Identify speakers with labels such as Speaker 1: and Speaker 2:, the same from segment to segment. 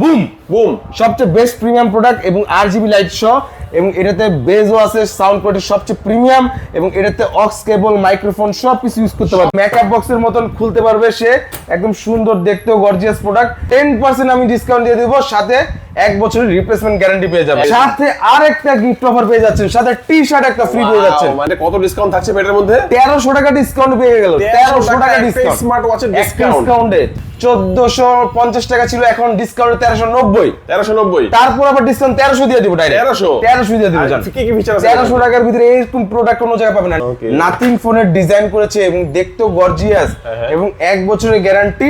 Speaker 1: Broom.
Speaker 2: Broom.
Speaker 1: সবচেয়ে best premium product এবং R GB light সহ এবং এটাতে বেজও আছে সাউন্ড কোয়ালিটি সবচেয়ে প্রিমিয়াম এবং এটাতে অক্স কেবল মাইক্রোফোন সব কিছু ইউজ করতে পারবে। মেকআপ বক্সের মতন খুলতে পারবে সে। একদম সুন্দর দেখতেও গর্জিয়াস প্রোডাক্ট টেন পার্সেন্ট আমি ডিসকাউন্ট দিয়ে দেবো সাথে এক বছরের রিপ্লেসমেন্ট গ্যারান্টি পেয়ে যাবে। সাথে আর একটা গিফট অফার পেয়ে যাচ্ছেন সাথে টি শার্ট একটা ফ্রি পেয়ে যাচ্ছেন।
Speaker 2: মানে কত ডিসকাউন্ট থাকছে এটার মধ্যে?
Speaker 1: তেরোশো টাকা ডিসকাউন্ট পেয়ে গেল তেরোশো টাকা ডিসকাউন্ট
Speaker 2: স্মার্ট ওয়াচের ডিসকাউন্ট
Speaker 1: ডিসকাউন্টে চোদ্দশো পঞ্চাশ টাকা ছিল এখন ডিসকাউন্ট তেরোশো নব্বই।
Speaker 2: তেরোশো নব্বই।
Speaker 1: তারপর আবার ডিসকাউন্ট তেরোশো দিয়ে দিব ডাইরেক্ট
Speaker 2: 1300?
Speaker 1: তেরোশো দিয়ে দিব জান।
Speaker 2: কি কি ফিচার আছে?
Speaker 1: তেরোশো টাকার ভিতরে এরকম প্রোডাক্ট কোনো জায়গায় পাবেন না। নাথিং ফোনের ডিজাইন করেছে এবং দেখতেও গর্জিয়াস
Speaker 2: হ্যাঁ।
Speaker 1: এবং এক বছরের গ্যারান্টি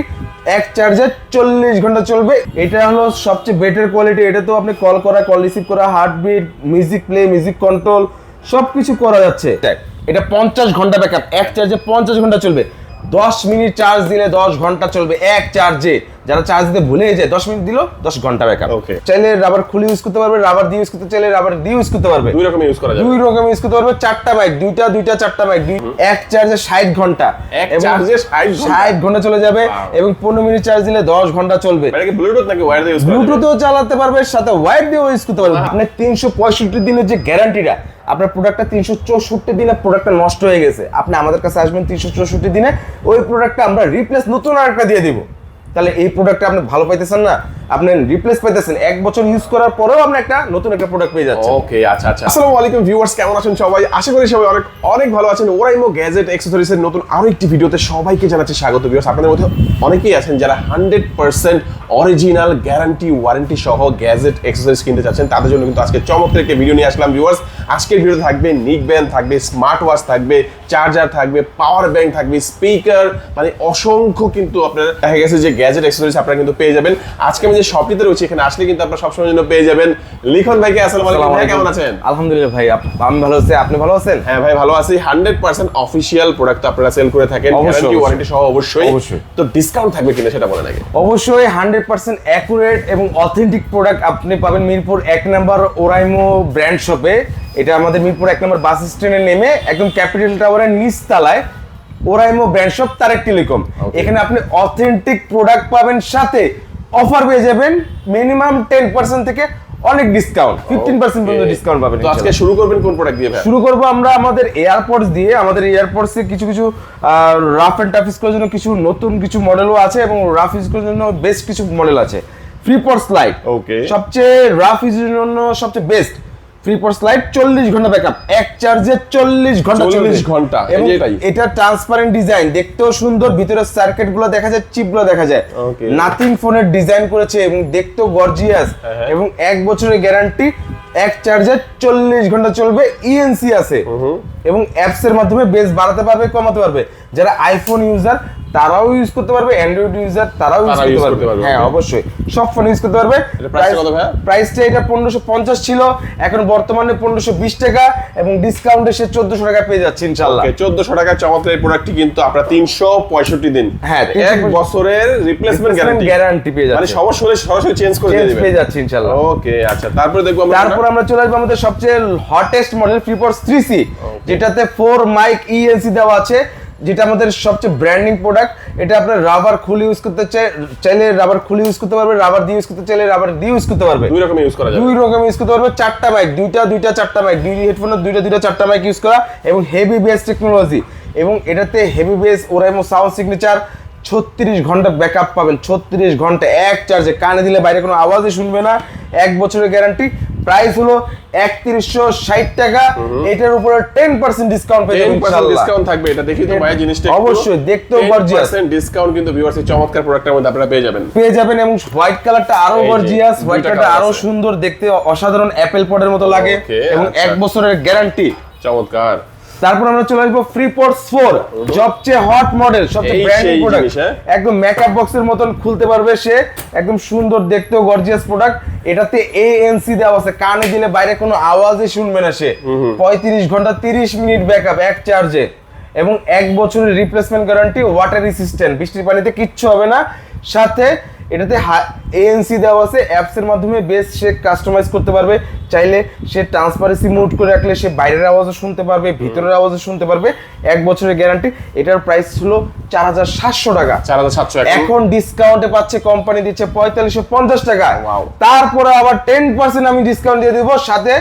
Speaker 1: এক চার্জে চল্লিশ ঘণ্টা চলবে। এটা হলো সবচেয়ে বেটার কোয়ালিটি এটা তো আপনি কল করা কল রিসিভ করা heartbeat music play music control সবকিছু করা যাচ্ছে। এটা পঞ্চাশ ঘণ্টা ব্যাকআপ এক চার্জে পঞ্চাশ ঘণ্টা চলবে। দশ মিনিট চার্জ দিলে দশ ঘণ্টা চলবে এক চার্জে যারা চার্জ দিতে ভুলে যায় দশ মিনিট দিল দশ ঘণ্টা ব্যাকআপ. চাইলে রাবার খুলে ইউজ করতে পারবে রাবার দিয়ে ইউজ করতে চাইলে রাবার দিয়ে ইউজ করতে পারবে।
Speaker 2: দুই রকম ইউজ করা যাবে।
Speaker 1: দুই রকম ইউজ করতে পারবে চারটা বাইক দুইটা দুইটা চারটা বাইক এক চার্জে ষাট ঘণ্টা।
Speaker 2: এক চার্জে 60 ঘণ্টা?
Speaker 1: ষাট ঘণ্টা চলে যাবে এবং পনেরো মিনিট চার্জ দিলে দশ ঘণ্টা চলবে।
Speaker 2: ব্লুটুথ নাকি ওয়্যার দিয়ে ইউজ
Speaker 1: ব্লুটুথও চালাতে পারবে সাথে ওয়াইড দিয়েও ইউজ করতে পারবে। আপনার তিনশো পঁয়ষট্টি দিনের যে গ্যারান্টিটা আপনার প্রোডাক্টটা তিনশো চৌষট্টি দিনে প্রোডাক্টটা নষ্ট হয়ে গেছে। আপনি আমাদের কাছে আসবেন তিনশো চৌষট্টি দিনে, ওই প্রোডাক্টটা আমরা রিপ্লেস নতুন আরেকটা দিয়ে দিব। তাহলে এই প্রোডাক্টটা আপনি ভালো পাইতেছেন না আপনি রিপ্লেস পাইতেছেন। এক বছর ইউজ করার পরেও আপনি একটা নতুন একটা প্রোডাক্ট পেয়ে যাচ্ছেন।
Speaker 2: ওকে আচ্ছা আচ্ছা। আসসালামু আলাইকুম ভিউয়ার্স কেমন আছেন সবাই? আশা করি সবাই অনেক অনেক ভালো আছেন। ওরাইমো গ্যাজেট অ্যাক্সেসরিজ এর নতুন আরও একটি ভিডিওতে সবাইকে জানাচ্ছি স্বাগত ভিউয়ার্স আপনাদের মধ্যে অনেকেই আছেন যারা hundred percent original guarantee warranty সহ গ্যাজেট অ্যাক্সেসরিজ কিনতে চাচ্ছেন। তাদের জন্য কিন্তু আজকে চমৎকার একটা ভিডিও নিয়ে আসলাম ভিউয়ার্স আজকের ভিডিও থাকবে নিক ব্যান্ড থাকবে স্মার্ট ওয়াচ থাকবে চার্জার থাকবে পাওয়ার ব্যাংক থাকবে স্পিকার মানে অসংখ্য কিন্তু আপনার দেখা গেছে যে গ্যাজেট অ্যাক্সেসরিজ আপনারা কিন্তু পেয়ে যাবেন। আজকে আমি যে শপটিতে রয়েছে এখানে আসলে কিন্তু আপনারা সবসময় জন্য পেয়ে যাবেন। লিখন ভাইকে আসসালামু আলাইকুম ভাই কেমন আছেন?
Speaker 1: আলহামদুলিল্লাহ ভাই আমি ভালো আছি আপনি ভালো আছেন?
Speaker 2: হ্যাঁ ভাই ভালো আছি। হান্ড্রেড পার্সেন্ট অফিসিয়াল প্রোডাক্ট আপনারা সেল করে থাকেন। গ্যারান্টি ওয়ারেন্টি সহ অবশ্যই।
Speaker 1: অবশ্যই।
Speaker 2: তো ডিসকাউন্ট থাকবে কিনা সেটা বলেন আগে।
Speaker 1: অবশ্যই হান্ড্রেড পার্সেন্ট অ্যাকুরেট এবং অথেন্টিক প্রোডাক্ট আপনি পাবেন মিরপুর এক নম্বর ওরাইমো ব্র্যান্ড শপে এটা আমাদের মিরপুর এক নম্বর বাস স্ট্যান্ডে নেমে একদম ক্যাপিটাল টাওয়ারের নিচ তলায় Oraimo brand shop Tarek telecom এখানে আপনি অথেন্টিক প্রোডাক্ট পাবেন সাথে অফার পেয়ে যাবেন মিনিমাম টেন পার্সেন্ট থেকে অনেক ডিসকাউন্ট ফিফটিন পার্সেন্ট পর্যন্ত ডিসকাউন্ট পাবেন
Speaker 2: তো আজকে শুরু করবেন কোন প্রোডাক্ট দিয়ে
Speaker 1: শুরু করব আমরা আমাদের এয়ারপোর্টস দিয়ে। আমাদের এয়ারপোর্টসে কিছু কিছু রাফ অ্যান্ড টাফ স্কুলের জন্য কিছু নতুন কিছু মডেলও আছে এবং রাফ স্কুলের জন্য বেস্ট কিছু মডেল আছে। ফ্রি পর স্লাইড
Speaker 2: ওকে
Speaker 1: সবচেয়ে রাফ ইউজের জন্য সবচেয়ে বেস্ট ফ্রি পর স্লাইড চল্লিশ ঘণ্টা ব্যাকআপ এক চার্জে চল্লিশ ঘণ্টা
Speaker 2: 40
Speaker 1: চলবে।
Speaker 2: ঘণ্টা,
Speaker 1: এবং এটা ট্রান্সপারেন্ট ডিজাইন দেখতেও সুন্দর ভিতরে সার্কিটগুলো দেখা যায় চিপগুলো দেখা যায়। নাথিং ফোনের ডিজাইন করেছে এবং দেখতেও গর্জিয়াস
Speaker 2: হ্যাঁ।
Speaker 1: এবং এক বছরের গ্যারান্টি এক চার্জে চল্লিশ ঘণ্টা চলবে ইএনসি আছে। এবং অ্যাপস এর মাধ্যমে বেস বাড়াতে পারবে কমাতে পারবে। যারা আইফোন ইউজার তারাও ইউজ করতে পারবে অ্যান্ড্রয়েড ইউজার তারাও ইউজ করতে পারবে। হ্যাঁ অবশ্যই। সব ফোন ইউজ করতে পারবে? প্রাইসটা এটা পনেরোশো পঞ্চাশ ছিল এখন বর্তমানে পনেরোশো বিশ টাকা এবং ডিসকাউন্ট এসে চোদ্দশো টাকা পেয়ে যাচ্ছে ইনশাল্লাহ
Speaker 2: ওকে 1400 টাকার চমৎকার এই প্রোডাক্টটি কিন্তু আপনারা 365 দিন।
Speaker 1: হ্যাঁ,
Speaker 2: এক বছরের রিপ্লেসমেন্ট গ্যারান্টি
Speaker 1: গ্যারান্টি পেয়ে
Speaker 2: মানে
Speaker 1: যাচ্ছে।
Speaker 2: সমস্যা হলে সরাসরি চেঞ্জ করে দিয়ে
Speaker 1: পেয়ে যাচ্ছে ইনশাল্লাহ
Speaker 2: ওকে আচ্ছা তারপরে দেখব আমরা
Speaker 1: তারপর আমরা চলে আসব আমাদের সবচেয়ে hottest model FreePods three C যেটাতে ফোর মাইক ইএনসি দেওয়া আছে। যেটা আমাদের সবচেয়ে ব্র্যান্ডিং প্রোডাক্ট এটা আপনার রাবার খুল ইউজ করতে চাই চাইলে রাবার খুলে ইউজ করতে পারবে রাবার দিয়ে ইউজ করতে চাইলে রাবার দিয়ে ইউজ করতে পারবে।
Speaker 2: দুই রকম ইউজ করা যাবে।
Speaker 1: দুই রকম ইউজ করতে পারবে চারটা মাইক দুইটা দুইটা চারটা মাইক দুই হেডফোনের দুইটা দুইটা চারটা মাইক ইউজ করা এবং হেভি বেস টেকনোলজি এবং এটাতে heavy bass Oraimo sound signature ছত্রিশ ঘণ্টা ব্যাকআপ পাবেন ছত্রিশ ঘণ্টা এক চার্জে কানে দিলে বাইরে কোনো আওয়াজই শুনবে না এক বছরের গ্যারান্টি প্রাইস হলো একত্রিশশো ষাট টাকা। এটার উপরে টেন পার্সেন্ট ডিসকাউন্ট পেয়ে যাবেন
Speaker 2: 10%
Speaker 1: ইনশাআল্লাহ।
Speaker 2: ডিসকাউন্ট থাকবে এটা দেখি তো ভাই জিনিসটা
Speaker 1: অবশ্যই, দেখতেও।
Speaker 2: 10% ডিসকাউন্ট কিন্তু ভিউয়ার্স এই চমৎকার প্রোডাক্টের মধ্যে আপনারা পেয়ে যাবেন।
Speaker 1: পেয়ে যাবেন এবং হোয়াইট কালারটা
Speaker 2: আরও
Speaker 1: গর্জিয়াস হোয়াইট কালারটা
Speaker 2: আরও
Speaker 1: সুন্দর দেখতে অসাধারণ অ্যাপেল পডের মতো লাগে এবং
Speaker 2: আচ্ছা।
Speaker 1: এক বছরের গ্যারান্টি
Speaker 2: চমৎকার।
Speaker 1: তারপর আমরা চলে আসব ফ্রি পোর্টস ফোর সবচেয়ে হট মডেল সবচেয়ে ব্র্যান্ডিং প্রোডাক্ট? একদম মেকআপ বক্সের মতন খুলতে পারবে সে একদম সুন্দর দেখতেও গর্জিয়াস প্রোডাক্ট এটাতে এএনসি দেওয়া আছে কানে দিলে বাইরে কোনো আওয়াজই শুনবে না সে। পঁয়ত্রিশ ঘণ্টা তিরিশ মিনিট ব্যাকআপ এক চার্জে এবং এক বছরের রিপ্লেসমেন্ট গ্যারান্টি ওয়াটার রেসিস্ট্যান্ট বৃষ্টির পানিতে কিচ্ছু হবে না। সাথে এটাতে এএনসি দেওয়া আছে অ্যাপস এর মাধ্যমে বেশ সে কাস্টমাইজ করতে পারবে। চাইলে সে ট্রান্সপারেন্সি মুড করে রাখলে সে বাইরের আওয়াজও শুনতে পারবে ভিতরের আওয়াজও শুনতে পারবে। এক বছরের গ্যারান্টি এটার প্রাইস ছিল চার হাজার সাতশো টাকা।
Speaker 2: চার হাজার সাতশো
Speaker 1: এখন ডিসকাউন্টে পাচ্ছে কোম্পানি দিচ্ছে পঁয়তাল্লিশশো পঞ্চাশ টাকা। তারপরে আবার টেন পার্সেন্ট আমি ডিসকাউন্ট দিয়ে দিব সাথে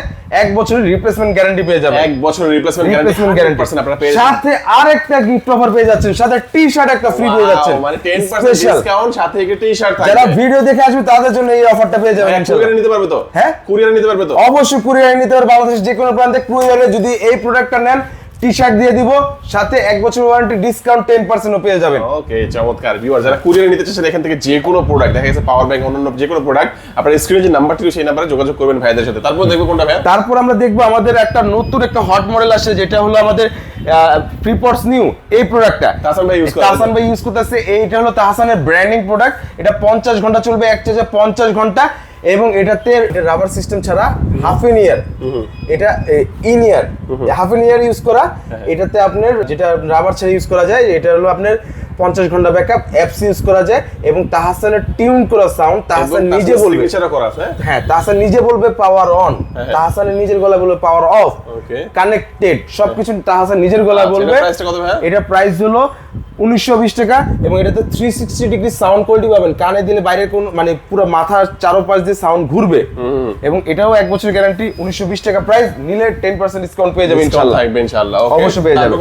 Speaker 1: এক বছরের রিপ্লেসমেন্ট গ্যারান্টি পেয়ে যাবেন।
Speaker 2: এক বছর রিপ্লেসমেন্ট
Speaker 1: রিপ্লেসমেন্ট
Speaker 2: গ্যারান্টি
Speaker 1: গ্যারান্টি
Speaker 2: আপনারা পেয়ে
Speaker 1: সাথে আরেকটা গিফট অফার পেয়ে যাচ্ছেন সাথে টি শার্ট একটা ফ্রি পেয়ে যাচ্ছেন।
Speaker 2: মানে 10% ডিসকাউন্ট সাথে একটা টি-শার্ট থাকবে।
Speaker 1: যারা ভিডিও দেখে আসবে তাদের জন্য এই অফারটা পেয়ে যাবেন ইনশাআল্লাহ।
Speaker 2: কুরিয়ারে নিতে পারবে তো
Speaker 1: হ্যাঁ?
Speaker 2: কুরিয়ারে নিতে পারবে তো
Speaker 1: অবশ্যই কুরিয়ার নিতে পারবে বাংলাদেশ যে কোনো প্রান্তে কুরিয়ারে যদি এই প্রোডাক্টটা নেন টি শার্ট দিয়ে দিব সাথে এক বছর ওয়ারেন্টি ডিসকাউন্ট টেন পার্সেন্টও পেয়ে যাবেন।
Speaker 2: ওকে চমৎকার। ভিউয়ার যারা কুরিয়ারে নিতে চাচ্ছেন এখান থেকে যে কোনো প্রোডাক্ট দেখা গেছে পাওয়ার ব্যাংক অন্যান্য যে কোনো প্রোডাক্ট আপনার স্ক্রিনে যে নাম্বারটি সেই নাম্বারে যোগাযোগ করবেন ভাইদের সাথে। তারপর দেখব কোনটা ভাই
Speaker 1: তারপর আমরা দেখব আমাদের একটা নতুন একটা হট মডেল আসে যেটা হলো আমাদের ফ্রিপটস নিউ এই প্রোডাক্টটা
Speaker 2: তাহসান ভাই use করে
Speaker 1: তাহসান ভাই ইউজ করতেছে এইটা হলো তাহসানের ব্র্যান্ডিং প্রোডাক্ট এটা পঞ্চাশ ঘণ্টা চলবে এক চার্জে পঞ্চাশ ঘণ্টা। এবং এটাতে রাবার সিস্টেম ছাড়া হাফ ইন ইয়ার এটা in ear half in ear use করা
Speaker 2: হ্যাঁ।
Speaker 1: এটাতে আপনার যেটা রাবার ছাড়া ইউজ করা যায় এটা হলো আপনার পঞ্চাশ ঘণ্টা ব্যাকআপ অ্যাপস ইউজ করা যায় এবং তাহসানের টিউন করা সাউন্ড তাহসান নিজে বলবে।
Speaker 2: সিগনেচারও করা আছে হ্যাঁ?
Speaker 1: হ্যাঁ তাহসান নিজে বলবে পাওয়ার অন
Speaker 2: হ্যাঁ।
Speaker 1: তাহসানের নিজের গলায় বলবে পাওয়ার অফ
Speaker 2: ওকে
Speaker 1: কানেক্টেড সবকিছু তাহসান নিজের
Speaker 2: আচ্ছা,
Speaker 1: বলবে? এটা প্রাইস হলো উনিশশো বিশ টাকা এবং এটাতে three sixty degree sound quality পাবেন। কানে দিলে বাইরে কোন মানে পুরো মাথার চারোপাশ দিয়ে সাউন্ড ঘুরবে। এবং এটাও এক বছর গ্যারান্টি উনিশশো বিশ টাকা প্রাইস নিলে টেন পার্সেন্ট ডিসকাউন্ট পেয়ে যাবে
Speaker 2: Discount
Speaker 1: ইনশাল্লাহ। অবশ্যই পেয়ে যাবে।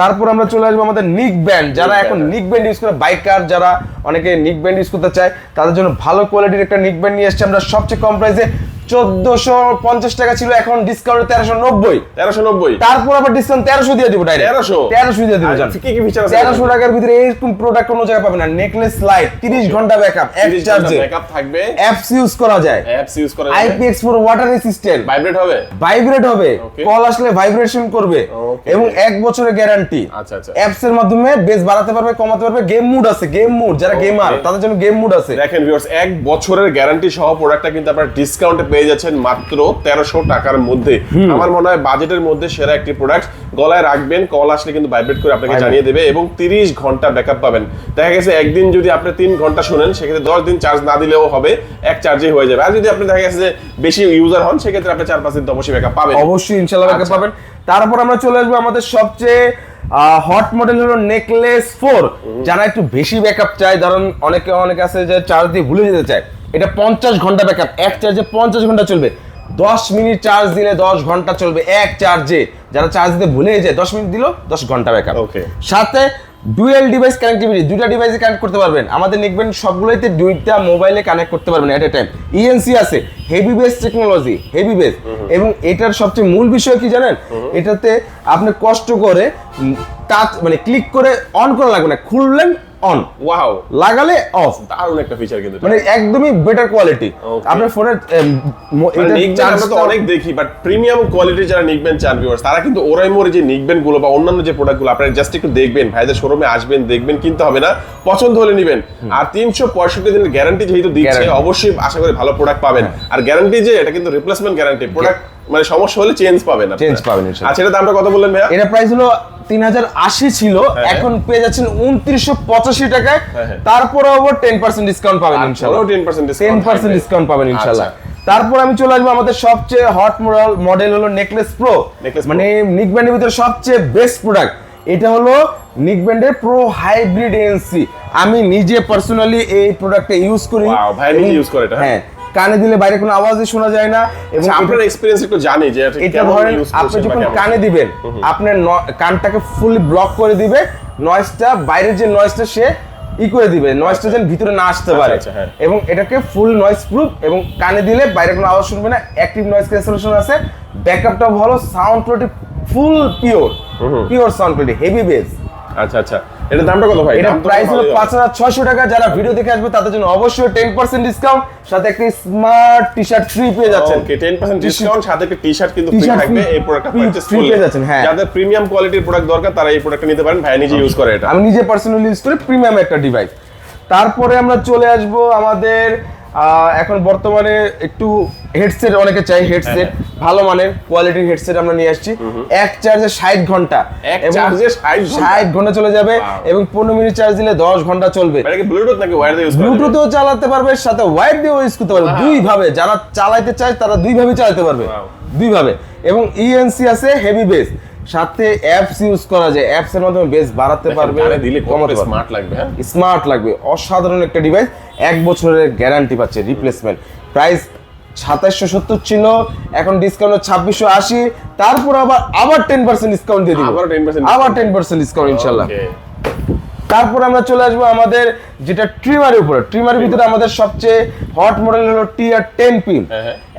Speaker 2: তারপর
Speaker 1: আমরা চলে আসব আমাদের নিক ব্যান্ড যারা এখন নিক ব্যান্ড ইউজ করে বাইকার যারা অনেকে নিক ব্যান্ড ইউজ করতে চায়, তাদের জন্য ভালো কোয়ালিটির একটা নিক ব্যান্ড নিয়ে এসছে আমরা। সবচেয়ে কম প্রাইসে চোদ্দশো পঞ্চাশ টাকা ছিল এখন ডিসকাউন্ট তেরোশো নব্বই।
Speaker 2: তেরোশো নব্বই।
Speaker 1: তারপর আবার ডিসকাউন্ট তেরোশো দিয়ে দিব ডাইরেক্ট
Speaker 2: 1300?
Speaker 1: তেরোশো দিয়ে দিব
Speaker 2: কি কি feature আছে?
Speaker 1: তেরোশো টাকার ভিতরে এরকম প্রোডাক্ট কোনো জায়গায় পাবেন না। নেকলেস লাইট তিরিশ ঘণ্টা ব্যাকআপ এক চার্জে
Speaker 2: ব্যাকআপ থাকবে।
Speaker 1: অ্যাপস ইউজ করা যায়।
Speaker 2: অ্যাপস ইউজ করা
Speaker 1: IPX four water resistant
Speaker 2: vibrate হবে?
Speaker 1: ভাইব্রেট হবে। কল আসলে ভাইব্রেশন করবে। এবং এক বছরের গ্যারান্টি
Speaker 2: আচ্ছা, আচ্ছা।
Speaker 1: অ্যাপস এর মাধ্যমে বেস বাড়াতে পারবে কমাতে পারবে। গেম মুড আছে গেম মুড যারা. গেমার তাদের জন্য গেম মুড আছে।
Speaker 2: দেখেন ভিউয়ার্স এক বছরের গ্যারান্টি সহ প্রোডাক্টটা কিন্তু আপনারা ডিসকাউন্টে পেয়ে যাচ্ছেন মাত্র তেরোশো টাকার মধ্যে। আমার মনে হয় বাজেটের মধ্যে সেরা একটি প্রোডাক্ট গলায় রাখবেন কল আসলে কিন্তু ভাইব্রেট করে আপনাকে জানিয়ে দেবে এবং তিরিশ ঘণ্টা ব্যাকআপ পাবেন। দেখা গেছে একদিন যদি আপনি তিন ঘণ্টা শুনেন সেক্ষেত্রে দশ দিন চার্জ না দিলেও হবে এক চার্জেই হয়ে যাবে। আর যদি আপনি দেখা গেছে যে বেশি ইউজার হন সেক্ষেত্রে আপনি চার পাঁচ দিন তো অবশ্যই ব্যাকআপ পাবেন।
Speaker 1: অবশ্যই ইনশাল্লাহ ব্যাকআপ
Speaker 2: আচ্ছা।
Speaker 1: পাবেন। তারপর আমরা চলে আসব আমাদের সবচেয়ে হট মডেল হলো নেকলেস ফোর যারা একটু বেশি ব্যাকআপ চায় ধরুন অনেকে অনেকে আছে যে চার্জ দিয়ে ভুলে যেতে চায়। এটা পঞ্চাশ ঘণ্টা ব্যাকআপ এক চার্জে পঞ্চাশ ঘণ্টা চলবে। দশ মিনিট চার্জ দিলে দশ ঘণ্টা চলবে এক চার্জে। যারা চার্জ দিতে ভুলে যায় দশ মিনিট দিল দশ ঘণ্টা ব্যাকআপ. সাথে ডুয়েল ডিভাইস কানেক্টিভিটি দুইটা ডিভাইসে কানেক্ট করতে পারবেন। আমাদের দেখবেন সবগুলোতে দুইটা মোবাইলে কানেক্ট করতে পারবেন এট এ টাইম ইএনসি আছে heavy bass technology heavy bass এবং এটার সবচেয়ে মূল বিষয় কি জানেন? এটাতে আপনি কষ্ট করে টাচ মানে ক্লিক করে অন করা লাগবে না। খুললেন অন।
Speaker 2: ওয়াও
Speaker 1: লাগালে অফ
Speaker 2: দারুণ একটা ফিচার কিন্তু
Speaker 1: মানে একদমই বেটার কোয়ালিটি আপনার ফোনের
Speaker 2: মানে তো অনেক দেখি বাট প্রিমিয়াম কোয়ালিটির যারা নিকবেন চান ভিউয়ার্স তারা কিন্তু ওরাইমোর যে নিকবেনগুলো বা অন্যান্য যে প্রোডাক্টগুলো আপনারা জাস্ট একটু দেখবেন ভাইদের শোরুমে আসবেন দেখবেন কিনতে হবে না পছন্দ হলে নেবেন। আর তিনশো পঁয়ষট্টি দিনের গ্যারান্টি যেহেতু দিচ্ছে অবশ্যই আশা করি ভালো প্রোডাক্ট পাবেন। আর গ্যারান্টি যে এটা কিন্তু রিপ্লেসমেন্ট গ্যারান্টি প্রোডাক্ট মানে সমস্যা হলে চেঞ্জ পাবেন।
Speaker 1: Change পাবেন।
Speaker 2: আচ্ছা এটা দামটা কত বললেন ভাইয়া?
Speaker 1: এটা প্রাইস হলো তিন হাজার আশি ছিল
Speaker 2: হ্যাঁ।
Speaker 1: এখন পেয়ে যাচ্ছেন উনত্রিশশো পঁচাশি টাকায়।
Speaker 2: হ্যাঁ, হ্যাঁ।
Speaker 1: তারপরে আবার টেন পার্সেন্ট ডিসকাউন্ট পাবেন ইনশাল্লাহ।
Speaker 2: টেন পার্সেন্ট
Speaker 1: ডিসকাউন্ট পাবেন ইনশাল্লাহ।
Speaker 2: আচ্ছা।
Speaker 1: তারপর আমি চলে আসব আমাদের সবচেয়ে হট মডেল মডেল হলো নেকলেস প্রো মানে নিক ব্যান্ডের ভিতরে সবচেয়ে বেস্ট প্রোডাক্ট এটা হলো নিক ব্যান্ডের প্রো হাইব্রিড এনসি আমি নিজে পার্সোনালি এই প্রোডাক্টটা ইউজ করি।
Speaker 2: ভাই use করে এটা, হ্যাঁ?
Speaker 1: কানে দিলে বাইরে কোনো আওয়াজই শোনা যায় না এবং
Speaker 2: আচ্ছা, আপনার এক্সপিরিয়েন্স একটু জানি যে এটা
Speaker 1: ধরেন আপনি যখন কানে দিবেন আপনার কানটাকে ফুলি ব্লক করে দিবে নয়েজটা বাইরের যে নয়েজটা সে ই করে দিবে নয়েজটা যেন ভিতরে না আসতে পারে।
Speaker 2: আচ্ছা, হ্যাঁ।
Speaker 1: এবং এটাকে ফুল নয়েজ প্রুফ এবং কানে দিলে বাইরে কোনো আওয়াজ শুনবে না অ্যাক্টিভ নয়েজ ক্যান্সেলেশন আছে। ব্যাকআপটা ভালো sound quality full pure pure sound quality heavy bass
Speaker 2: আচ্ছা আচ্ছা। এটা দামটা কত ভাই?
Speaker 1: এটা প্রাইস হলো
Speaker 2: ভালোই হবে।
Speaker 1: পাঁচ হাজার ছয়শো টাকা যারা ভিডিও দেখে আসবে তাদের জন্য অবশ্যই টেন পার্সেন্ট ডিসকাউন্ট সাথে একটা স্মার্ট টি শার্ট ফ্রি পেয়ে যাচ্ছেন।
Speaker 2: ওকে 10% ডিসকাউন্ট সাথে একটা টি-শার্ট কিন্তু ফ্রি থাকবে এই প্রোডাক্টটা পারচেজ করলে।
Speaker 1: পেয়ে যাচ্ছেন, হ্যাঁ।
Speaker 2: যাদের প্রিমিয়াম কোয়ালিটির প্রোডাক্ট দরকার তারা এই প্রোডাক্টটা নিতে পারেন। ভাই নিজে ইউজ করে এটা।
Speaker 1: আমি নিজে পার্সোনালি ইউজ করি প্রিমিয়াম একটা ডিভাইস তারপরে আমরা চলে আসব আমাদের এখন বর্তমানে একটু হেডসেট অনেকে চাই হেডসেট ভালো মানের কোয়ালিটির হেডসেট আমরা নিয়ে আসছি। এক চার্জে ষাট ঘণ্টা।
Speaker 2: চার্জে
Speaker 1: ষাট ঘণ্টা? চলে যাবে এবং পনেরো মিনিট চার্জ দিলে দশ ঘণ্টা চলবে।
Speaker 2: ব্লুটুথ নাকি ওয়্যার দিয়ে?
Speaker 1: ব্লুটুথও চালাতে পারবে সাথে ওয়াইড দিয়েও ইউজ করতে পারবে। দুই ভাবে যারা চালাতে চায় তারা দুই ভাবে চালাতে পারবে. দুই ভাবে এবং ইএনসি আছে হেভি বেস সাথে অ্যাপস ইউজ করা যায়। অ্যাপস এর মাধ্যমে বেস বাড়াতে পারবে
Speaker 2: দিলে
Speaker 1: কমাতে
Speaker 2: স্মার্ট লাগবে হ্যাঁ?
Speaker 1: স্মার্ট লাগবে। অসাধারণ একটা ডিভাইস এক বছরের গ্যারান্টি পাচ্ছে রিপ্লেসমেন্ট প্রাইস সাতাশশো সত্তর ছিল এখন ডিসকাউন্ট ছাব্বিশশো আশি তারপর আবার আবার টেন পার্সেন্ট ডিসকাউন্ট দিয়ে দিব।
Speaker 2: আবারও 10%
Speaker 1: আবার টেন পার্সেন্ট ডিসকাউন্ট ইনশাল্লাহ. তারপর আমরা চলে আসব আমাদের যেটা ট্রিমারের উপরে। ট্রিমারের ভিতরে আমাদের সবচেয়ে হট মডেল হলো টিআর টেন পিন।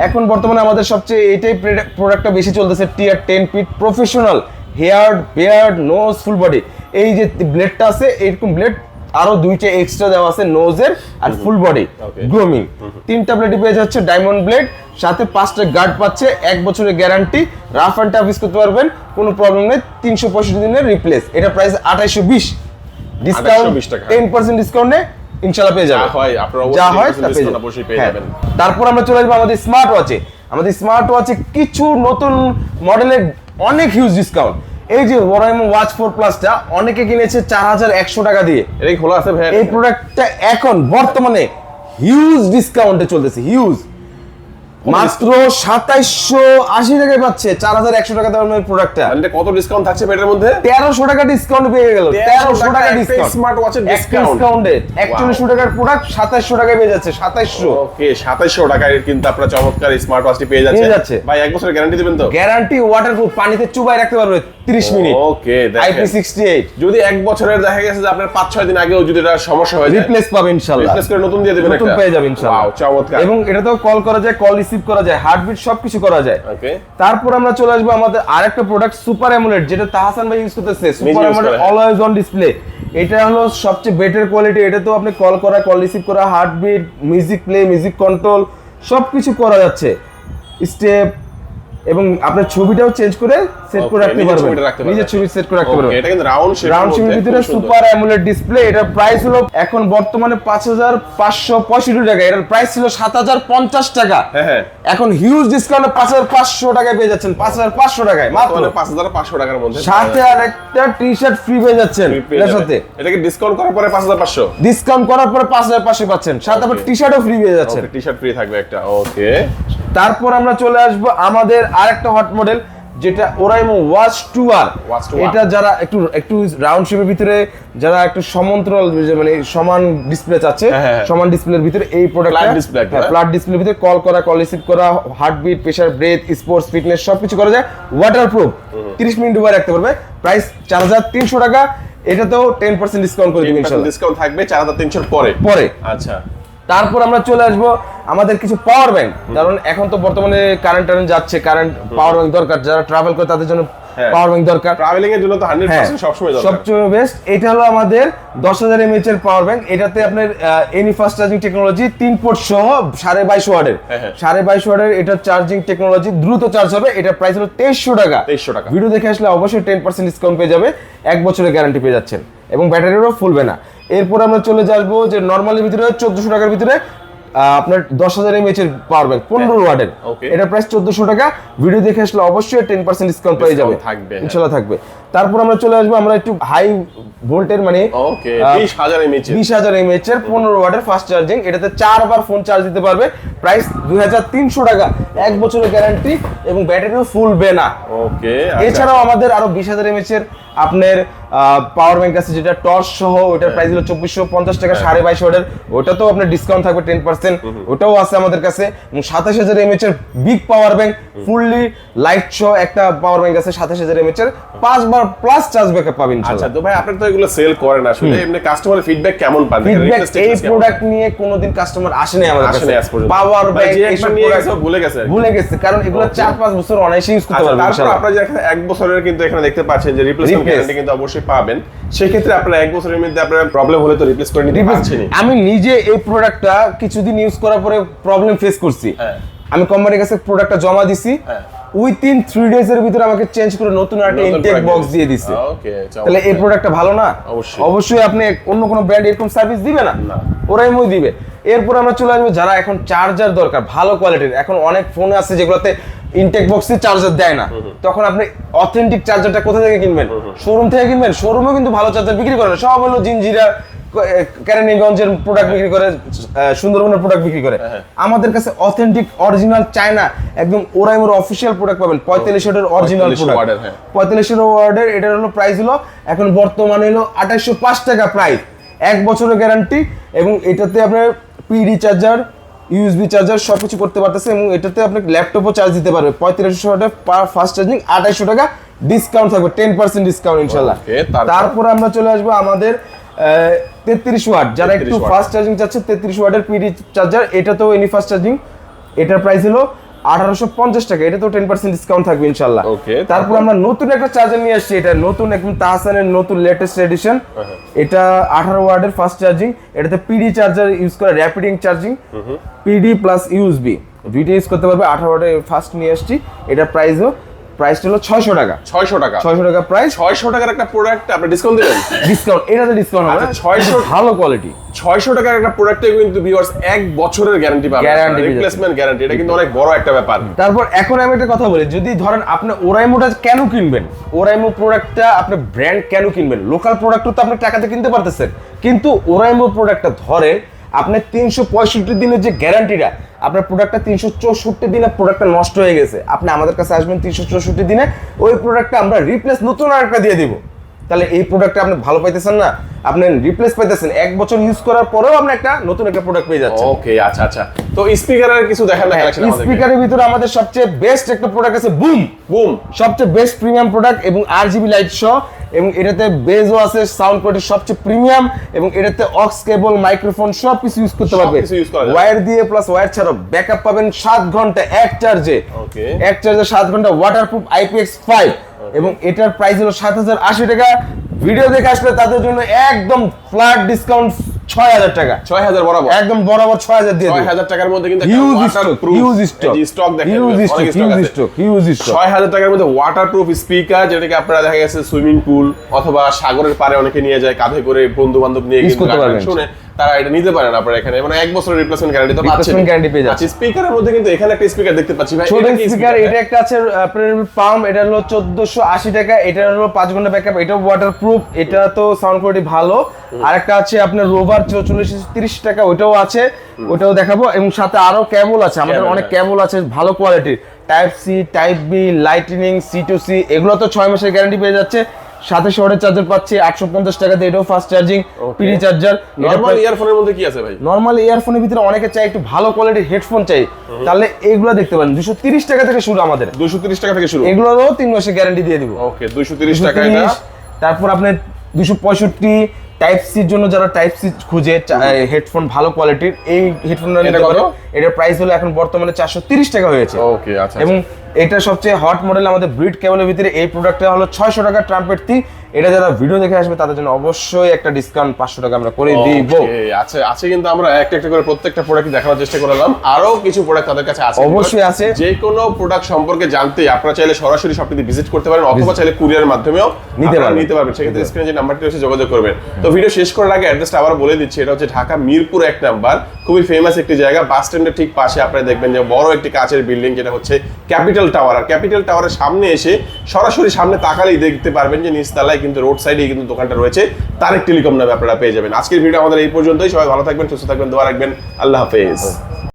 Speaker 1: এখন বর্তমানে আমাদের সবচেয়ে এইটাই প্রোডাক্টটা বেশি চলতেছে টিআর টেন পিট professional hair beard nose full body এই যে ব্লেডটা আছে এরকম ব্লেড আরও দুইটা এক্সট্রা দেওয়া আছে নোজের আর ফুল বডি. গ্রোমিং তিনটা ব্লেডই পেয়ে যাচ্ছে ডায়মন্ড ব্লেড সাথে পাঁচটা গার্ড পাচ্ছে এক বছরের guarantee rough and tough use করতে পারবেন কোনো প্রবলেম নেই তিনশো পঁয়ষট্টি দিনের রিপ্লেস এটা প্রাইস আঠাইশো বিশ। ডিসকাউন্ট
Speaker 2: 2820 টাকা।
Speaker 1: টেন পার্সেন্ট ডিসকাউন্টে ইনশাল্লাহ পেয়ে যাবেন
Speaker 2: হয়, আপনারা
Speaker 1: যা
Speaker 2: অবশ্যই
Speaker 1: হয়
Speaker 2: 10%
Speaker 1: পেয়ে যাবেন।
Speaker 2: অবশ্যই পেয়ে
Speaker 1: হ্যাঁ।
Speaker 2: যাবেন।
Speaker 1: তারপর আমরা চলে আসব আমাদের স্মার্ট ওয়াচে আমাদের স্মার্ট ওয়াচে কিছু নতুন মডেলের অনেক হিউজ ডিসকাউন্ট এই যে ওরাইমো ওয়াচ ফোর প্লাসটা অনেকে কিনেছে চার হাজার একশো টাকা দিয়ে
Speaker 2: এটা কি খোলা আছে ভাই
Speaker 1: এই প্রোডাক্টটা এখন বর্তমানে হিউজ ডিসকাউন্টে চলতেছে হিউজ মাত্র সাতাইশশো আশি টাকায় পাচ্ছে চার হাজার একশো টাকা দামের প্রোডাক্টটা
Speaker 2: মানে কত ডিসকাউন্ট থাকছে এটার মধ্যে?
Speaker 1: তেরোশো টাকা ডিসকাউন্ট পেয়ে গেল
Speaker 2: 1300
Speaker 1: তেরোশো টাকা ডিসকাউন্ট
Speaker 2: স্মার্ট ওয়াচের
Speaker 1: ডিসকাউন্টে একচল্লিশশো টাকার প্রোডাক্ট সাতাইশশো টাকায় পেয়ে যাচ্ছে সাতাইশশো।
Speaker 2: ওকে সাতাইশশো টাকায় কিন্তু আপনার চমৎকার স্মার্ট ওয়াচটি পেয়ে যাচ্ছে। ভাই এক বছরের গ্যারান্টি দেবেন তো?
Speaker 1: গ্যারান্টি ওয়াটারপ্রুফ পানিতে চুবাই রাখতে পারবে। 30 minute.
Speaker 2: Okay
Speaker 1: IP sixty eight
Speaker 2: যদি এক বছরের দেখা গেছে যে আপনার পাঁচ ছয় দিন আগেও যদি এটা সমস্যা হয়ে
Speaker 1: রিপ্লেস পাবে ইনশাল্লাহ।
Speaker 2: রিপ্লেস করে নতুন দিয়ে দিবেন
Speaker 1: নতুন পেয়ে যাবে ইনশাল্লাহ।
Speaker 2: Wow, চমৎকার।
Speaker 1: এবং এটা তো কল করা যায় কল রিসিভ করা যায় হার্টবিট সবকিছু করা যায়।
Speaker 2: ওকে।
Speaker 1: তারপর আমরা চলে আসব আমাদের আরেকটা প্রোডাক্ট সুপার অ্যামুলেট যেটা তাহসান ভাই ইউজ করতেছে। সুপার
Speaker 2: হ্যাঁ।
Speaker 1: অলওয়েজ অন ডিসপ্লে এটা হলো সবচেয়ে বেটার কোয়ালিটি এটা তো আপনি কল করা কল রিসিভ করা heartbeat music play music control সবকিছু করা যাচ্ছে। স্টেপ এবং আপনার ছবিটাও চেঞ্জ করে সেট করে রাখতে পারবেন। নিজের ছবি সেট করে রাখতে পারবেন।
Speaker 2: এটা কিন্তু রাউন্ড শেপ
Speaker 1: রাউন্ড শেপের ভিতরে সুপার অ্যামুলেট ডিসপ্লে এটার প্রাইস হলো এখন বর্তমানে পাঁচ হাজার পাঁচশো পঁয়ষট্টি টাকা। এটার প্রাইস ছিল সাত হাজার পঞ্চাশ টাকা।
Speaker 2: হ্যাঁ, হ্যাঁ।
Speaker 1: এখন হিউজ ডিসকাউন্টে পাঁচ হাজার পাঁচশো টাকায় পেয়ে যাচ্ছেন। পাঁচ হাজার পাঁচশো টাকায় মাত্র।
Speaker 2: মানে পাঁচ হাজার পাঁচশো টাকার মধ্যে।
Speaker 1: সাথে আরেকটা টি শার্ট ফ্রি পেয়ে যাচ্ছেন
Speaker 2: যাবেন।
Speaker 1: সাথে।
Speaker 2: এটাকে ডিসকাউন্ট করার পরে পাঁচ হাজার পাঁচশো।
Speaker 1: ডিসকাউন্ট করার পরে পাঁচ হাজার পাঁচশো পাচ্ছেন। সাথে আবার টি শার্টও ফ্রি পেয়ে যাচ্ছেন।
Speaker 2: টি শার্ট ফ্রি থাকবে একটা। ওকে
Speaker 1: তারপর আমরা চলে আসব আমাদের আরেকটা হট মডেল যেটা ওরাইমো ওয়াচ টু আর এটা যারা একটু একটু রাউন্ড শেপের ভিতরে যারা একটু সমান্তরাল মানে সমান ডিসপ্লে চাচ্ছে
Speaker 2: হ্যাঁ, হ্যাঁ।
Speaker 1: সমান ডিসপ্লের ভিতরে এই প্রোডাক্ট
Speaker 2: হ্যাঁ?
Speaker 1: ফ্ল্যাট ডিসপ্লের ভিতরে কল করা কল রিসিভ করা heartbeat pressure breath sports fitness সবকিছু করা যায়। ওয়াটারপ্রুফ তিরিশ মিনিট ডুবাই রাখতে পারবে। প্রাইস চার হাজার তিনশো টাকা। এটাতেও টেন পার্সেন্ট ডিসকাউন্ট করে দিবেন ইনশাল্লাহ।
Speaker 2: ডিসকাউন্ট থাকবে চার হাজার তিনশোর পরে।
Speaker 1: পরে।
Speaker 2: আচ্ছা।
Speaker 1: তারপর আমরা চলে আসব আমাদের কিছু পাওয়ার ব্যাংক কারণ এখন তো বর্তমানে কারেন্ট টারেন্ট যাচ্ছে কারেন্ট পাওয়ার ব্যাংক দরকার। যারা ট্রাভেল করে তাদের জন্য। পাওয়ার ব্যাংক দরকার।
Speaker 2: ট্রাভেলিং এর জন্য তো হান্ড্রেড
Speaker 1: হ্যাঁ।
Speaker 2: পার্সেন্ট সবসময় দরকার।
Speaker 1: সবচেয়ে বেস্ট এটা হলো আমাদের দশ হাজার এমএচ এর পাওয়ার ব্যাংক এটাতে আপনার এনি ফাস্ট চার্জিং টেকনোলজি তিন পোর্ট সহ সাড়ে বাইশ ওয়ার্ডের
Speaker 2: হ্যাঁ, হ্যাঁ।
Speaker 1: সাড়ে বাইশ ওয়ার্ডের এটা চার্জিং টেকনোলজি দ্রুত চার্জ হবে। এটা প্রাইস হলো তেইশশো টাকা।
Speaker 2: 2300 টাকা।
Speaker 1: ভিডিও দেখে আসলে অবশ্যই টেন পার্সেন্ট ডিসকাউন্ট পেয়ে যাবে। এক বছরের গ্যারান্টি পেয়ে যাচ্ছেন। এবং ব্যাটারিরও ফুলবে না এরপর আমরা চলে যাব যে নর্মালের ভিতরে চোদ্দশো টাকার ভিতরে আপনার দশ হাজার এমএচ এর পাওয়ার ব্যাংক পনেরো ওয়ার্ডের
Speaker 2: Okay.
Speaker 1: এটা প্রাইস চোদ্দশো টাকা। ভিডিও দেখে আসলে অবশ্যই টেন পার্সেন্ট ডিসকাউন্ট পেয়ে যাবে
Speaker 2: থাকবে, হ্যাঁ।
Speaker 1: ইনশাল্লাহ থাকবে। তারপর আমরা চলে আসব আমরা একটু হাই ভোল্টের মানে
Speaker 2: বিশ হাজার এমএচ
Speaker 1: বিশ হাজার এমএচ এর পনেরো ওয়াটের ফাস্ট চার্জিং এটাতে চারবার ফোন চার্জ দিতে পারবে। প্রাইস দুই হাজার তিনশো টাকা। এক বছরের গ্যারান্টি এবং ব্যাটারিও ফুলবে না
Speaker 2: ওকে
Speaker 1: এছাড়াও আমাদের আরও বিশ হাজার এমএচ এর আপনার পাওয়ার ব্যাংক আছে যেটা টর্চ সহ ওটার প্রাইস হলো চব্বিশশো পঞ্চাশ টাকা সাড়ে বাইশ ওয়াটের ওটাতেও আপনার ডিসকাউন্ট থাকবে টেন পার্সেন্ট ওটাও আছে আমাদের কাছে। এবং সাতাশ হাজার এমএচ এর big power bank fully light সহ একটা পাওয়ার ব্যাংক আছে সাতাশ হাজার এমএচ এর। পাঁচবার প্লাস চার্জ ব্যাকআপ পাবেন
Speaker 2: আচ্ছা তো ভাই আপনি তো এগুলো সেল করেন আসলে। এমনি কাস্টমারের ফিডব্যাক কেমন পান?
Speaker 1: ফিডব্যাক এই প্রোডাক্ট নিয়ে কোনোদিন কাস্টমার আসেনি আমাদের কাছে। পাওয়ার ব্যাংক এইসব
Speaker 2: একবার নিয়ে গেছে, ভুলে গেছে
Speaker 1: ভুলে গেছে কারণ এগুলো চার পাঁচ বছর অনায়াসে ইউজ করতে
Speaker 2: আচ্ছা
Speaker 1: পারবেন
Speaker 2: তারপর আপনারা যে এক বছরের কিন্তু এখানে দেখতে পাচ্ছেন যে রিপ্লেসমেন্ট গ্যারান্টি কিন্তু অবশ্যই পাবেন। সেই ক্ষেত্রে আপনারা এক বছরের মধ্যে আপনার প্রবলেম হলে তো রিপ্লেস করে নিতে পারছেনই।
Speaker 1: আমি নিজে এই প্রোডাক্টটা কিছুদিন ইউজ করার পরে প্রবলেম ফেস করছি।
Speaker 2: হ্যাঁ।
Speaker 1: আমি কোম্পানির কাছে প্রোডাক্টটা জমা দিছি।
Speaker 2: হ্যাঁ।
Speaker 1: উইথিন থ্রি ডেজ এর ভিতরে আমাকে চেঞ্জ করে নতুন একটা ইনটেক বক্স
Speaker 2: দিয়ে
Speaker 1: দিছে। তাহলে এই প্রোডাক্টটা ভালো না?
Speaker 2: অবশ্যই।
Speaker 1: আপনি অন্য কোনো ব্র্যান্ড এরকম সার্ভিস দিবে না। ওরাই মই দিবে। এরপর আমরা চলে আসব যারা এখন চার্জার দরকার ভালো কোয়ালিটির এখন অনেক ফোন আছে যেগুলোতে ইনটেক বক্সে চার্জার দেয় না। তখন আপনি অথেন্টিক চার্জারটা কোথা থেকে কিনবেন? শোরুম থেকে কিনবেন? শোরুমেও কিন্তু ভালো চার্জার বিক্রি করে না। সব হলো জিনজিরা কেরানীগঞ্জের প্রোডাক্ট বিক্রি করে সুন্দরবনের প্রোডাক্ট বিক্রি করে। আমাদের কাছে অথেন্টিক অরিজিনাল চায়না একদম ওরাইমোর অফিসিয়াল প্রোডাক্ট পাবেন। পঁয়তাল্লিশ ওয়াটের অরিজিনাল
Speaker 2: 45
Speaker 1: প্রোডাক্ট
Speaker 2: ওয়াটের, হ্যাঁ।
Speaker 1: পঁয়তাল্লিশ ওয়ার্ডের এটার হলো প্রাইস হলো এখন বর্তমানে হলো আঠাইশশো পাঁচ টাকা প্রাইস এক বছরের গ্যারান্টি এবং এটাতে আপনার পিডি চার্জার ইউএসবি চার্জার সব কিছু করতে পারতেছে এবং এটাতে আপনি ল্যাপটপও চার্জ দিতে পারবে। পঁয়ত্রিশশো টাকা পার ফাস্ট চার্জিং আঠাইশশো টাকা ডিসকাউন্ট থাকবে টেন পার্সেন্ট ডিসকাউন্ট ইনশাল্লাহ।
Speaker 2: তারপর?
Speaker 1: আমরা চলে আসব আমাদের তেত্রিশ ওয়াট। যারা একটু
Speaker 2: 33
Speaker 1: ফাস্ট চার্জিং চাচ্ছে তেত্রিশ ওয়াটের পিডি চার্জার এটা তো এনি ফাস্ট চার্জিং এটার প্রাইস হলো আঠারোশো পঞ্চাশ টাকা। এটা তো টেন পার্সেন্ট ডিসকাউন্ট থাকবে ইনশাল্লাহ তারপর? আমরা নতুন একটা চার্জার নিয়ে আসছি। এটা নতুন একদম তাহসানের নতুন লেটেস্ট এডিশন এটা আঠারো ওয়ার্ডের ফাস্ট চার্জিং এটাতে পিডি চার্জার ইউজ করে র্যাপিডিং চার্জিং পিডি প্লাস ইউএসবি দুইটা ইউজ করতে পারবে আঠারো ওয়ার্ডের ফাস্ট নিয়ে আসছি। এটা প্রাইসও প্রাইসটা হলো ছয়শো টাকা।
Speaker 2: ছয়শো টাকা।
Speaker 1: ছয়শো টাকা প্রাইস
Speaker 2: ছয়শো টাকার একটা প্রোডাক্ট আপনি ডিসকাউন্ট দিবেন?
Speaker 1: ডিসকাউন্ট এটাতে ডিসকাউন্ট হবে
Speaker 2: আচ্ছা, 600
Speaker 1: ভালো কোয়ালিটি
Speaker 2: ছয়শো টাকার একটা প্রোডাক্টে কিন্তু ভিউয়ার্স এক বছরের গ্যারান্টি পাবেন।
Speaker 1: পেয়ে
Speaker 2: রিপ্লেসমেন্ট গ্যারান্টি এটা কিন্তু অনেক বড় একটা ব্যাপার।
Speaker 1: তারপর এখন আমি একটা কথা বলি যদি ধরেন আপনি ওরাইমোটা কেন কিনবেন? ওরাইমো প্রোডাক্টটা আপনি ব্র্যান্ড কেন কিনবেন? লোকাল প্রোডাক্ট তো আপনি টাকাতে কিনতে পারতেছেন। কিন্তু ওরাইমো প্রোডাক্টটা ধরে আপনি তিনশো পঁয়ষট্টি দিনের যে গ্যারান্টিটা আপনার প্রোডাক্টটা তিনশো চৌষট্টি দিনে প্রোডাক্টটা নষ্ট হয়ে গেছে। আপনি আমাদের কাছে আসবেন তিনশো চৌষট্টি দিনে ওই প্রোডাক্টটা আমরা রিপ্লেস নতুন আরেকটা দিয়ে দিব। তাহলে এই প্রোডাক্টটা আপনি ভালো পাইতেছেন না? আপনি রিপ্লেস পাইতেছেন। এক বছর ইউজ করার পরেও আপনি একটা নতুন একটা প্রোডাক্ট পেয়ে যাচ্ছেন।
Speaker 2: ওকে আচ্ছা আচ্ছা। তো স্পিকারের কিছু দেখার না কালেকশন
Speaker 1: স্পিকারের ভিতরে আমাদের সবচেয়ে বেস্ট একটা প্রোডাক্ট আছে বুম
Speaker 2: বুম
Speaker 1: সবচেয়ে বেস্ট প্রিমিয়াম প্রোডাক্ট এবং আর জিবি লাইট সহ এবং এটাতে বেজও আছে সাউন্ড কোয়ালিটি সবচেয়ে প্রিমিয়াম এবং এটাতে অক্স কেবল মাইক্রোফোন সব কিছু ইউজ করতে পারবে। ওয়্যার দিয়ে প্লাস ওয়্যার ছাড়াও ব্যাকআপ পাবেন 7 ঘণ্টা এক চার্জে
Speaker 2: ওকে
Speaker 1: এক চার্জে 7 ঘণ্টা ওয়াটারপ্রুফ আইপিএক্স ফাইভ এবং এটার প্রাইস হলো সাত হাজার আশি টাকা। ভিডিও দেখে আসলে তাদের জন্য একদম ফ্ল্যাট ডিসকাউন্ট ছয় হাজার টাকা।
Speaker 2: ছয় হাজার বরাবর?
Speaker 1: একদম বরাবর ছয় হাজার দিয়ে
Speaker 2: ছয়
Speaker 1: দিই
Speaker 2: হাজার টাকার মধ্যে কিন্তু
Speaker 1: হিউজ স্টক স্টক
Speaker 2: দেখেন,
Speaker 1: হিউজ স্টক হিউজ স্টক
Speaker 2: ছয় হাজার টাকার মধ্যে ওয়াটারপ্রুফ স্পিকার যেটাকে আপনারা দেখা গেছে সুইমিং পুল অথবা সাগরের পারে অনেকে নিয়ে যায় কাঁধে করে বন্ধু বান্ধব নিয়ে কিন্তু। শুনে তারা এটা নিতে পারেন আপনারা এখানে। মানে এক বছরের রিপ্লেসমেন্ট গ্যারান্টি তো পাচ্ছেন
Speaker 1: guarantee পেয়ে যাচ্ছেন।
Speaker 2: আচ্ছা স্পিকারের মধ্যে কিন্তু এখানে একটা স্পিকার দেখতে পাচ্ছি ভাই
Speaker 1: ছোট স্পিকার এটা একটা আছে আপনার পাম এটা হলো চোদ্দশো আশি টাকা এটা হলো পাঁচ ঘণ্টা ব্যাকআপ এটা ওয়াটার প্রুফ এটা তো সাউন্ড কোয়ালিটি ভালো। আর একটা আছে আপনার রোভার চৌচল্লিশ তিরিশ টাকা ওটাও আছে ওটাও দেখাবো। এবং সাথে আরও কেবল আছে আমাদের অনেক। কেবল আছে ভালো কোয়ালিটির type C type B lightning C to C এগুলো তো ছয় মাসের গ্যারান্টি পেয়ে যাচ্ছে। সাথে শহরের চার্জার পাচ্ছি পঞ্চাশ টাকাতে এটাও fast charging PD charger
Speaker 2: normal ইয়ারফোনের মধ্যে কি আছে ভাই?
Speaker 1: নর্মাল ইয়ারফোনের ভিতরে অনেকে চাই একটু ভালো কোয়ালিটির হেডফোন চাই। তাহলে এইগুলো দেখতে পারেন দুশো তিরিশ টাকা থেকে শুরু আমাদের।
Speaker 2: দুশো তিরিশ টাকা থেকে শুরু?
Speaker 1: এগুলোরও তিন মাসের গ্যারান্টি দিয়ে দিব।
Speaker 2: ওকে দুশো তিরিশ টাকা এটা।
Speaker 1: তারপর আপনার দুশো পঁয়ষট্টি টাইপ সির জন্য যারা টাইপ সি খুঁজে হেডফোন ভালো কোয়ালিটির এই হেডফোনটা
Speaker 2: এটা
Speaker 1: নিতে পারো। এটার প্রাইস হলো এখন বর্তমানে চারশো তিরিশ টাকা হয়েছে।
Speaker 2: ওকে আচ্ছা।
Speaker 1: এবং এটা সবচেয়ে হট মডেল আমাদের ব্রিড কেবলের ভিতরে। এই প্রোডাক্টটা হলো ছয়শো টাকা ট্রাম্পেট থি এটা যারা ভিডিও দেখে আসবে তাদের জন্য অবশ্যই একটা ডিসকাউন্ট পাঁচশো টাকা আমরা করে দিব।
Speaker 2: আছে আছে কিন্তু আমরা একটা একটা করে প্রত্যেকটা প্রোডাক্ট দেখানোর চেষ্টা করলাম আরও কিছু প্রোডাক্ট তাদের কাছে আছে।
Speaker 1: অবশ্যই আছে।
Speaker 2: যে কোনো প্রোডাক্ট সম্পর্কে জানতে আপনারা চাইলে সরাসরি শপটিতে ভিজিট করতে পারেন অথবা চাইলে কুরিয়ারের মাধ্যমেও
Speaker 1: নিতে পারবেন।
Speaker 2: নিতে পারবেন। সেক্ষেত্রে স্ক্রিনে যে নাম্বারটি রয়েছে যোগাযোগ করবেন। তো ভিডিও শেষ করার আগে অ্যাড্রেসটা আবার বলে দিচ্ছি। এটা হচ্ছে ঢাকা মিরপুর এক নাম্বার। খুবই ফেমাস একটি জায়গা। বাস স্ট্যান্ডের ঠিক পাশে আপনারা দেখবেন যে বড় একটি কাচের বিল্ডিং যেটা হচ্ছে ক্যাপিটাল টাওয়ার, আর ক্যাপিটাল টাওয়ারের সামনে এসে সরাসরি সামনে তাকালেই দেখতে পারবেন যে নিচতলায় কিন্তু রোড সাইডে কিন্তু দোকানটা রয়েছে। তারেক টেলিকম নামে আপনারা পেয়ে যাবেন। আজকের ভিডিও আমাদের এই পর্যন্তই। সবাই ভালো থাকবেন, সুস্থ থাকবেন, দোয়া রাখবেন। আল্লাহ হাফেজ।